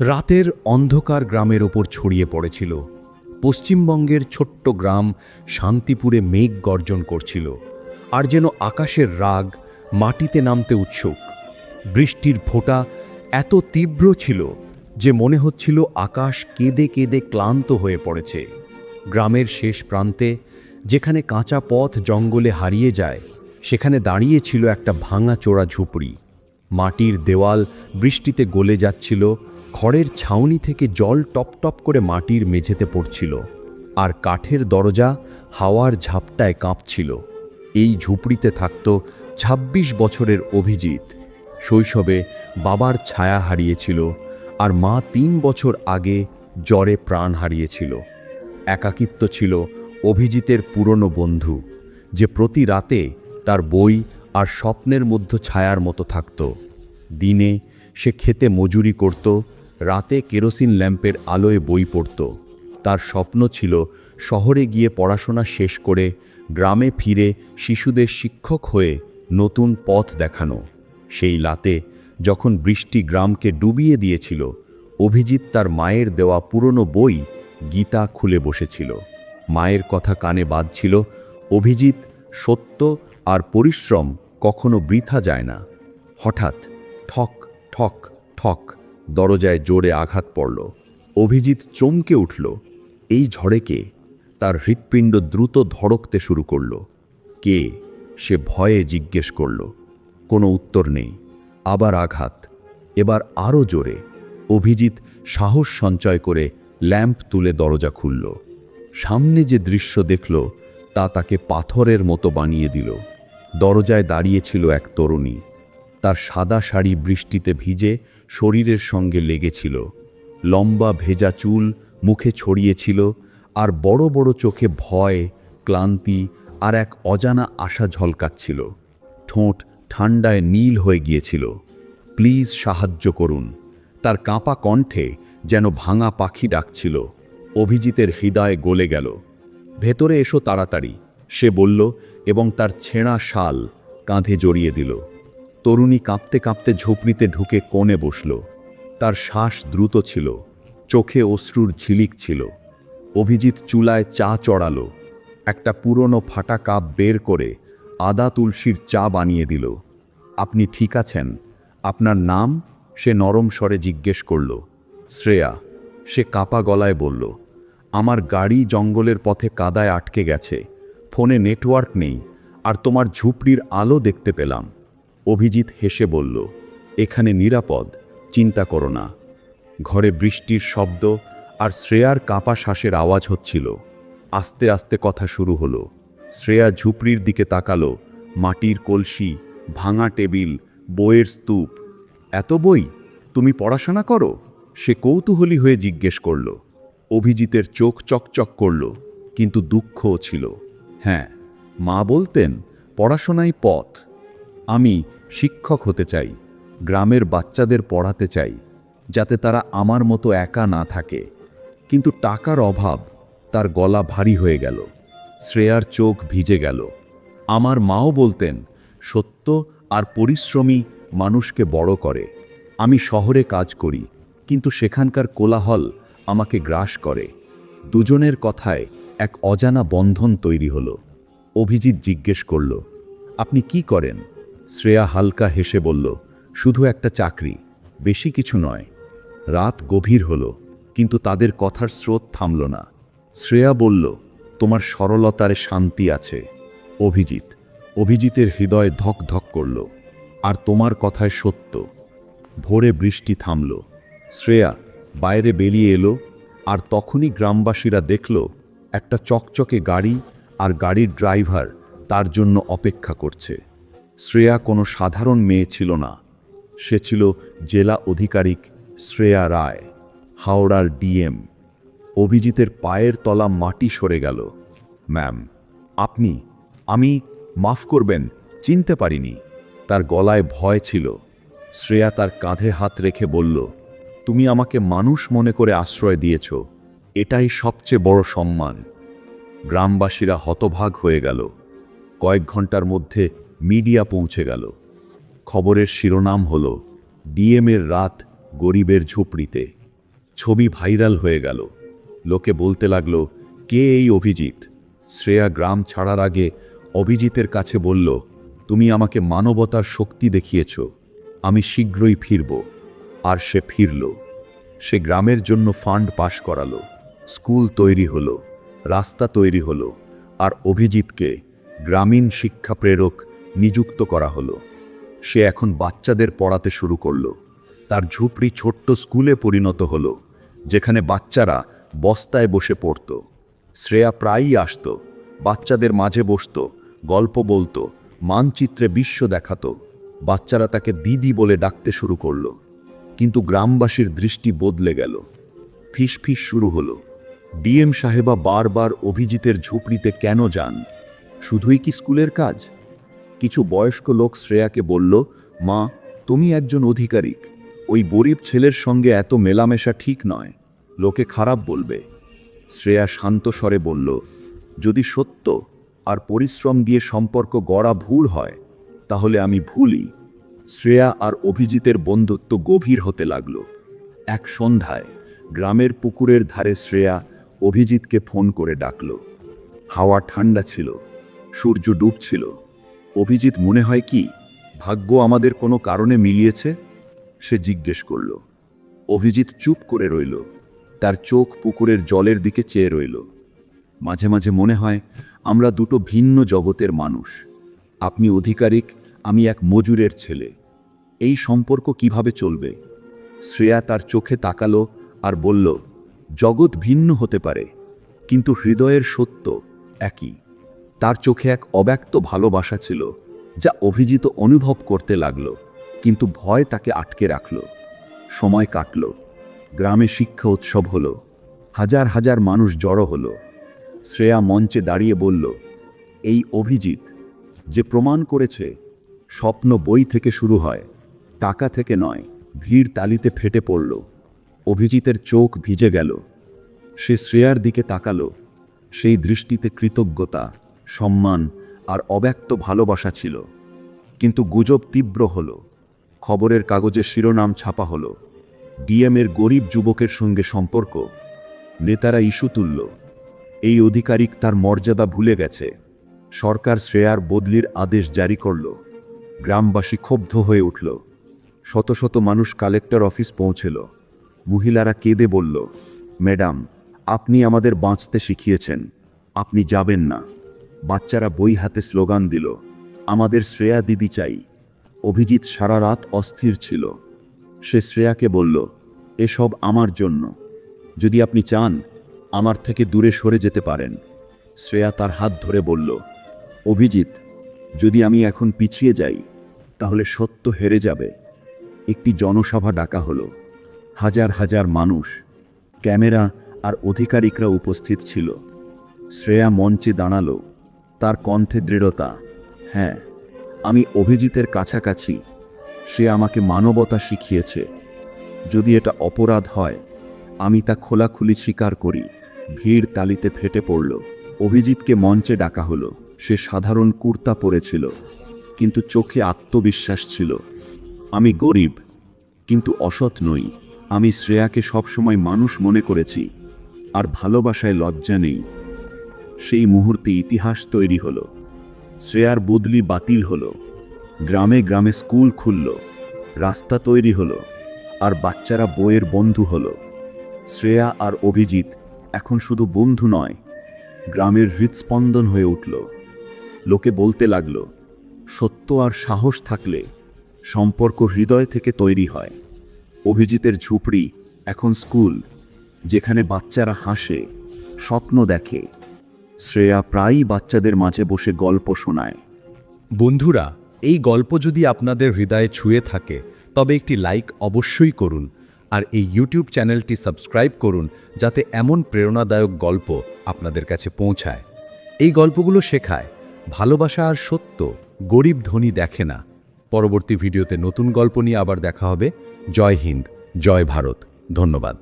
রাতের অন্ধকার গ্রামের ওপর ছড়িয়ে পড়েছিল। পশ্চিমবঙ্গের ছোট্ট গ্রাম শান্তিপুরে মেঘ গর্জন করছিল, আর যেন আকাশের রাগ মাটিতে নামতে উৎসুক। বৃষ্টির ফোঁটা এত তীব্র ছিল যে মনে হচ্ছিল আকাশ কেঁদে কেঁদে ক্লান্ত হয়ে পড়েছে। গ্রামের শেষ প্রান্তে, যেখানে কাঁচা পথ জঙ্গলে হারিয়ে যায়, সেখানে দাঁড়িয়ে ছিল একটা ভাঙা চোরা ঝুপড়ি। মাটির দেওয়াল বৃষ্টিতে গলে যাচ্ছিল খড়ের ছাউনি থেকে জল টপটপ করে মাটির মেঝেতে পড়ছিল, আর কাঠের দরজা হাওয়ার ঝাপটায় কাঁপছিল। এই ঝুপড়িতে থাকত ২৬ বছরের অভিজিৎ। শৈশবে বাবার ছায়া হারিয়েছিল, আর মা তিন বছর আগে জ্বরে প্রাণ হারিয়েছিল। একাকিত্ব ছিল অভিজিতের পুরনো বন্ধু, যে প্রতি রাতে তার বই আর স্বপ্নের মধ্য ছায়ার মতো থাকত। দিনে সে খেতে মজুরি করত রাতে কেরোসিন ল্যাম্পের আলোয় বই পড়ত। তার স্বপ্ন ছিল শহরে গিয়ে পড়াশোনা শেষ করে গ্রামে ফিরে শিশুদের শিক্ষক হয়ে নতুন পথ দেখানো। সেই লাতে যখন বৃষ্টি গ্রামকে ডুবিয়ে দিয়েছিল, অভিজিৎ তার মায়ের দেওয়া পুরনো বই গীতা খুলে বসেছিল। মায়ের কথা কানে বাজছিল, অভিজিৎ, সত্য আর পরিশ্রম কখনো বৃথা যায় না। হঠাৎ, ঠক ঠক ঠক। দরজায় জোরে আঘাত পড়ল। অভিজিৎ চমকে উঠল। এই ঝড়ে কে? তার হৃৎপিণ্ড দ্রুত ধড়কতে শুরু করল। কে? সে ভয়ে জিজ্ঞেস করল। কোনো উত্তর নেই। আবার আঘাত। এবার আরও জোরে। অভিজিৎ সাহস সঞ্চয় করে ল্যাম্প তুলে দরজা খুলল। সামনে যে দৃশ্য দেখল, তা তাকে পাথরের মতো বানিয়ে দিল। দরজায় দাঁড়িয়েছিল এক তরুণী। তার সাদা শাড়ি বৃষ্টিতে ভিজে শরীরের সঙ্গে লেগেছিল। লম্বা ভেজা চুল মুখে ছড়িয়েছিল আর বড় বড় চোখে ভয়, ক্লান্তি আর এক অজানা আশা ঝলকাচ্ছিল। ঠোঁট ঠান্ডায় নীল হয়ে গিয়েছিল। প্লিজ সাহায্য করুন। তার কাঁপা কণ্ঠে যেন ভাঙা পাখি ডাকছিল। অভিজিতের হৃদয় গলে গেল। ভেতরে এসো তাড়াতাড়ি, সে বলল এবং তার ছেঁড়া শাল কাঁধে জড়িয়ে দিল। তরুণী কাঁপতে কাঁপতে ঝুপড়িতে ঢুকে কোণে বসল। তার শ্বাস দ্রুত ছিল, চোখে অশ্রুর ঝিলিক ছিল। অভিজিৎ চুলায় চা চড়ালো, একটা পুরনো ফাটা কাপ বের করে আদা তুলসীর চা বানিয়ে দিল। আপনি ঠিক আছেন? আপনার নাম? সে নরম স্বরে জিজ্ঞেস করল। শ্রেয়া। সে কাপা গলায় বলল। আমার গাড়ি জঙ্গলের পথে কাদায় আটকে গেছে। ফোনে নেটওয়ার্ক নেই, আর তোমার ঝুপড়ির আলো দেখতে পেলাম। অভিজিৎ হেসে বলল, এখানে নিরাপদ, চিন্তা করো না। ঘরে বৃষ্টির শব্দ আর শ্রেয়ার কাঁপা শ্বাসের আওয়াজ হচ্ছিল। আস্তে আস্তে কথা শুরু হলো। শ্রেয়া ঝুপড়ির দিকে তাকালো, মাটির কলসি, ভাঙা টেবিল, বইয়ের স্তূপ। এত বই? তুমি পড়াশোনা করো? সে কৌতূহলী হয়ে জিজ্ঞেস করল। অভিজিতের চোখ চকচক করল, কিন্তু দুঃখও ছিল। হ্যাঁ মা বলতেন, পড়াশোনাই পথ। আমি শিক্ষক হতে চাই, গ্রামের বাচ্চাদের পড়াতে চাই, যাতে তারা আমার মতো একা না থাকে। কিন্তু টাকার অভাব, তার গলা ভারী হয়ে গেল। শ্রেয়ার চোখ ভিজে গেল। আমার মাও বলতেন, সত্য আর পরিশ্রমী মানুষকে বড় করে। আমি শহরে কাজ করি, কিন্তু সেখানকার কোলাহল আমাকে গ্রাস করে। দুজনের কথায় এক অজানা বন্ধন তৈরি হলো। অভিজিৎ জিজ্ঞেস করল, আপনি কি করেন? শ্রেয়া হালকা হেসে বলল, শুধু একটা চাকরি, বেশি কিছু নয়। রাত গভীর হলো, কিন্তু তাদের কথার স্রোত থামল না। শ্রেয়া বলল, তোমার সরলতারে শান্তি আছে। অভিজিৎ, অভিজিতের হৃদয় ধক ধক করল, আর তোমার কথায় সত্য। ভোরে বৃষ্টি থামল। শ্রেয়া বাইরে বেরিয়ে এলো, আর তখনই গ্রামবাসীরা দেখল, একটা চকচকে গাড়ি আর গাড়ির ড্রাইভার তার জন্য অপেক্ষা করছে। শ্রেয়া কোনো সাধারণ মেয়ে ছিল না। সে ছিল জেলা অধিকারিক শ্রেয়া রায়, হাওড়ার ডিএম। অভিজিতের পায়ের তলা মাটি সরে গেল। ম্যাম, আপনি, আমি মাফ করবেন, চিনতে পারিনি। তার গলায় ভয় ছিল। শ্রেয়া তার কাঁধে হাত রেখে বলল, তুমি আমাকে মানুষ মনে করে আশ্রয় দিয়েছ, এটাই সবচেয়ে বড় সম্মান। গ্রামবাসীরা হতভাগ হয়ে গেল। কয়েক ঘণ্টার মধ্যে মিডিয়া পৌঁছে গেল। খবরের শিরোনাম হল ডিএমের রাত গরিবের ঝুপড়িতে। ছবি ভাইরাল হয়ে গেল। লোকে বলতে লাগল, কে এই অভিজিৎ? শ্রেয়া গ্রাম ছাড়ার আগে অভিজিতের কাছে বলল, তুমি আমাকে মানবতার শক্তি দেখিয়েছ, আমি শীঘ্রই ফিরব। আর সে ফিরল। সে গ্রামের জন্য ফান্ড পাশ করালো। স্কুল তৈরি হলো, রাস্তা তৈরি হলো, আর অভিজিৎকে গ্রামীণ শিক্ষা প্রেরক নিযুক্ত করা হলো। সে এখন বাচ্চাদের পড়াতে শুরু করল। তার ঝুপড়ি ছোট্ট স্কুলে পরিণত হলো, যেখানে বাচ্চারা বস্তায় বসে পড়তো। শ্রেয়া প্রায়ই আসতো, বাচ্চাদের মাঝে বসতো, গল্প বলতো, মানচিত্রে বিশ্ব দেখাত। বাচ্চারা তাকে দিদি বলে ডাকতে শুরু করল, কিন্তু গ্রামবাসীর দৃষ্টি বদলে গেল। ফিস ফিস শুরু হলো। ডিএম সাহেবা বারবার অভিজিতের ঝুপড়িতে কেন যান? শুধুই কি স্কুলের কাজ? কিছু বয়স্ক লোক শ্রেয়াকে বলল, মা, তুমি একজন অধিকারিক। ওই গরিব ছেলের সঙ্গে এত মেলামেশা ঠিক নয়। লোকে খারাপ বলবে। শ্রেয়া শান্ত স্বরে বলল, যদি সত্য আর পরিশ্রম দিয়ে সম্পর্ক গড়া ভুল হয়, তাহলে আমি ভুলই। শ্রেয়া আর অভিজিতের বন্ধুত্ব গভীর হতে লাগল। এক সন্ধ্যায় গ্রামের পুকুরের ধারে শ্রেয়া অভিজিৎকে ফোন করে ডাকল। হাওয়া ঠান্ডা ছিল, সূর্য ডুবছিল। অভিজিৎ মনে হয় কি, ভাগ্য আমাদের কোনো কারণে মিলিয়েছে? সে জিজ্ঞেস করল। অভিজিৎ চুপ করে রইল। তার চোখ পুকুরের জলের দিকে চেয়ে রইল। মাঝে মাঝে মনে হয়, আমরা দুটো ভিন্ন জগতের মানুষ। আপনি অধিকারিক, আমি এক মজুরের ছেলে। এই সম্পর্ক কীভাবে চলবে? শ্রেয়া তার চোখে তাকালো আর বলল, জগৎ ভিন্ন হতে পারে, কিন্তু হৃদয়ের সত্য একই। তার চোখে এক অব্যক্ত ভালোবাসা ছিল, যা অভিজিত অনুভব করতে লাগল, কিন্তু ভয় তাকে আটকে রাখল। সময় কাটল, গ্রামে শিক্ষা উৎসব হলো, হাজার হাজার মানুষ জড়ো হলো। শ্রেয়া মঞ্চে দাঁড়িয়ে বলল, এই অভিজিৎ, যে প্রমাণ করেছে, স্বপ্ন বই থেকে শুরু হয়, টাকা থেকে নয়, ভিড় তালিতে ফেটে পড়ল। অভিজিতের চোখ ভিজে গেল। সে শ্রেয়ার দিকে তাকালো, সেই দৃষ্টিতে কৃতজ্ঞতা সম্মান আর অব্যক্ত ভালোবাসা ছিল। কিন্তু গুজব তীব্র হল। খবরের কাগজে শিরোনাম ছাপা হলো। ডিএমের গরিব যুবকের সঙ্গে সম্পর্ক। নেতারা ইস্যু তুলল। এই অধিকারিক তার মর্যাদা ভুলে গেছে। সরকার শ্রেয়ার বদলির আদেশ জারি করল। গ্রামবাসী ক্ষুব্ধ হয়ে উঠল। শত শত মানুষ কালেক্টর অফিস পৌঁছেল। মহিলারা কেঁদে বলল, ম্যাডাম, আপনি আমাদের বাঁচতে শিখিয়েছেন। আপনি যাবেন না। বাচ্চারা বই হাতে স্লোগান দিল, আমাদের শ্রেয়া দিদি চাই। অভিজিৎ সারা রাত অস্থির ছিল। সে শ্রেয়াকে বলল, এসব আমার জন্য। যদি আপনি চান, আমার থেকে দূরে সরে যেতে পারেন। শ্রেয়া তার হাত ধরে বলল, অভিজিৎ, যদি আমি এখন পিছিয়ে যাই, তাহলে সত্য হেরে যাবে। একটি জনসভা ডাকা হলো। হাজার হাজার মানুষ, ক্যামেরা আর অধিকারিকরা উপস্থিত ছিল। শ্রেয়া মঞ্চে দাঁড়াল। তার কণ্ঠে দৃঢ়তা। হ্যাঁ আমি অভিজিতের কাছাকাছি। সে আমাকে মানবতা শিখিয়েছে। যদি এটা অপরাধ হয়, আমি তা খোলাখুলি স্বীকার করি। ভিড় তালিতে ফেটে পড়ল। অভিজিৎকে মঞ্চে ডাকা হলো। সে সাধারণ কুর্তা পরেছিল, কিন্তু চোখে আত্মবিশ্বাস ছিল। আমি গরিব, কিন্তু অসৎ নই। আমি শ্রেয়াকে সবসময় মানুষ মনে করেছি। আর ভালোবাসায় লজ্জা নেই। সেই মুহূর্তে ইতিহাস তৈরি হলো। শ্রেয়ার বদলি বাতিল হলো। গ্রামে গ্রামে স্কুল খুলল। রাস্তা তৈরি হলো। আর বাচ্চারা বইয়ের বন্ধু হলো। শ্রেয়া আর অভিজিৎ এখন শুধু বন্ধু নয়, গ্রামের হৃৎস্পন্দন হয়ে উঠল। লোকে বলতে লাগল, সত্য আর সাহস থাকলে সম্পর্ক হৃদয় থেকে তৈরি হয়। অভিজিতের ঝুপড়ি এখন স্কুল, যেখানে বাচ্চারা হাসে, স্বপ্ন দেখে। শ্রেয়া প্রায়ই বাচ্চাদের মাঝে বসে গল্প শোনায়। বন্ধুরা, এই গল্প যদি আপনাদের হৃদয়ে ছুঁয়ে থাকে, তবে একটি লাইক অবশ্যই করুন আর এই ইউটিউব চ্যানেলটি সাবস্ক্রাইব করুন যাতে এমন প্রেরণাদায়ক গল্প আপনাদের কাছে পৌঁছায়। এই গল্পগুলো শেখায়, ভালোবাসা আর সত্য, গরিব ধনী দেখে না। পরবর্তী ভিডিওতে নতুন গল্প নিয়ে আবার দেখা হবে। জয় হিন্দ, জয় ভারত। ধন্যবাদ।